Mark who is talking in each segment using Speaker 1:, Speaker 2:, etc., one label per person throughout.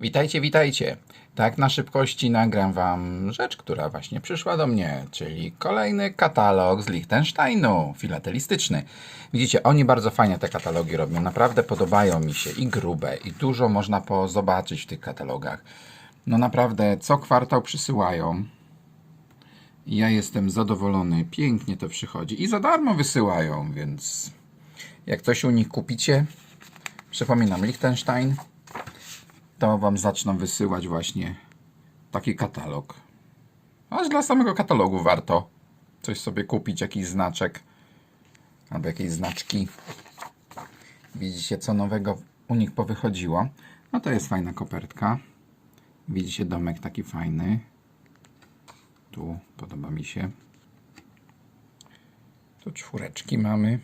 Speaker 1: Witajcie, witajcie. Tak na szybkości nagram Wam rzecz, która właśnie przyszła do mnie, czyli kolejny katalog z Liechtensteinu, filatelistyczny. Widzicie, oni bardzo fajnie te katalogi robią, naprawdę podobają mi się i grube, i dużo można zobaczyć w tych katalogach. No naprawdę, co kwartał przysyłają. Ja jestem zadowolony, pięknie to przychodzi i za darmo wysyłają, więc jak coś u nich kupicie, przypominam, Liechtenstein, to Wam zaczną wysyłać właśnie taki katalog. Aż dla samego katalogu warto coś sobie kupić, jakiś znaczek albo jakieś znaczki. Widzicie, co nowego u nich powychodziło. No to jest fajna kopertka. Widzicie, domek taki fajny. Tu podoba mi się. Tu czwóreczki mamy.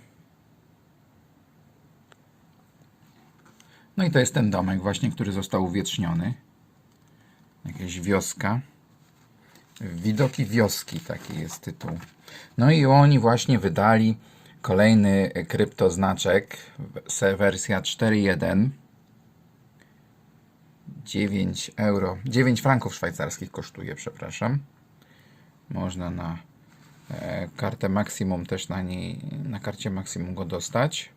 Speaker 1: No i to jest ten domek właśnie, który został uwieczniony. Jakaś wioska. Widoki wioski, taki jest tytuł. No i oni właśnie wydali kolejny kryptoznaczek, wersja 4.1. 9 euro, 9 franków szwajcarskich kosztuje, przepraszam. Można na e, kartę maksimum też na niej, na karcie maksimum go dostać.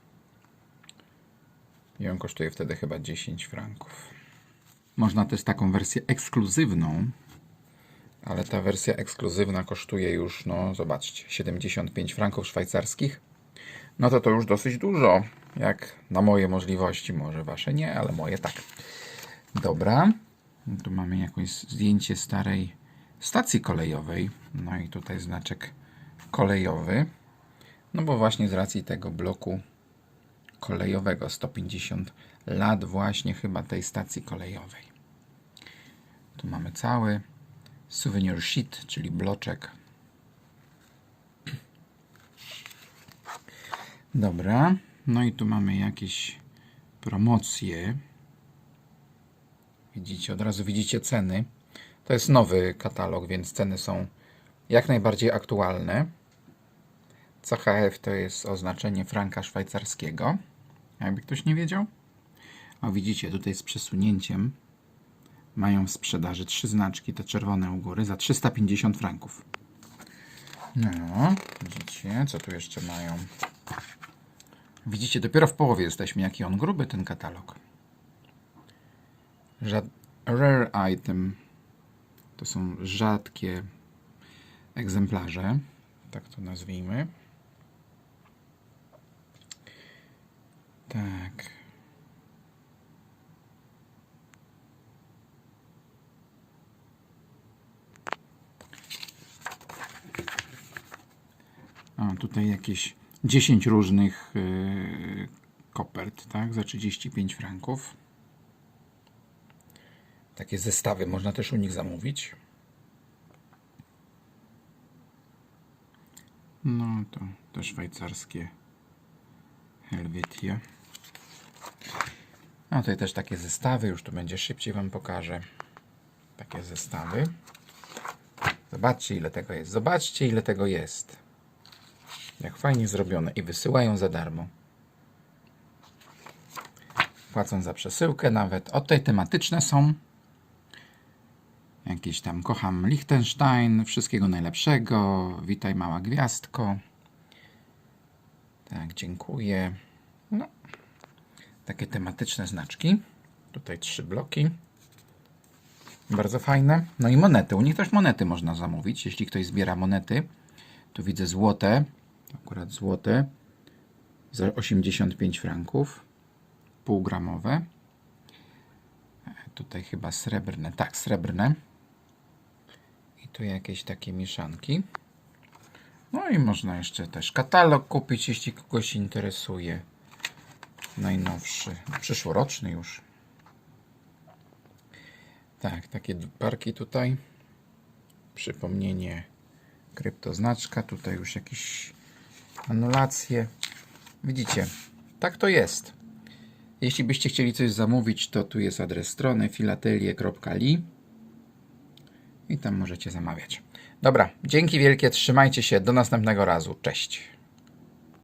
Speaker 1: I on kosztuje wtedy chyba 10 franków. Można też taką wersję ekskluzywną, ale ta wersja ekskluzywna kosztuje już, no zobaczcie, 75 franków szwajcarskich. No to to już dosyć dużo, jak na moje możliwości, może wasze nie, ale moje tak. Dobra, tu mamy jakieś zdjęcie starej stacji kolejowej, no i tutaj znaczek kolejowy, no bo właśnie z racji tego bloku kolejowego 150 lat właśnie chyba tej stacji kolejowej. Tu mamy cały souvenir sheet, czyli bloczek. Dobra, no i tu mamy jakieś promocje. Widzicie, od razu widzicie ceny. To jest nowy katalog, więc ceny są jak najbardziej aktualne. CHF to jest oznaczenie franka szwajcarskiego. Jakby ktoś nie wiedział. A widzicie, tutaj z przesunięciem mają w sprzedaży trzy znaczki, te czerwone u góry, za 350 franków. No, widzicie, co tu jeszcze mają? Widzicie, dopiero w połowie jesteśmy, jaki on gruby, ten katalog. Żad rare item. To są rzadkie egzemplarze, tak to nazwijmy. Tak. Tutaj jakieś 10 różnych yy, kopert, tak, za 35 franków. Takie zestawy można też u nich zamówić. No to te szwajcarskie Helvetia. A tutaj też takie zestawy, już tu będzie szybciej Wam pokażę. Takie zestawy. Zobaczcie ile tego jest. Zobaczcie ile tego jest. Jak fajnie zrobione i wysyłają za darmo. Płacą za przesyłkę nawet. O tutaj tematyczne są. Jakieś tam kocham Liechtenstein, wszystkiego najlepszego. Witaj mała gwiazdko. Tak, dziękuję. Takie tematyczne znaczki. Tutaj trzy bloki. Bardzo fajne. No i monety. U nich też monety można zamówić. Jeśli ktoś zbiera monety, tu widzę złote. Akurat złote. Za 85 franków. Półgramowe. Tutaj chyba srebrne. Tak, srebrne. I tu jakieś takie mieszanki. No i można jeszcze też katalog kupić, jeśli kogoś interesuje. Najnowszy, przyszłoroczny już. Tak, takie parki tutaj. Przypomnienie kryptoznaczka. Tutaj już jakieś anulacje. Widzicie, tak to jest. Jeśli byście chcieli coś zamówić, to tu jest adres strony filatelie.li i tam możecie zamawiać. Dobra, dzięki wielkie, trzymajcie się, do następnego razu. Cześć.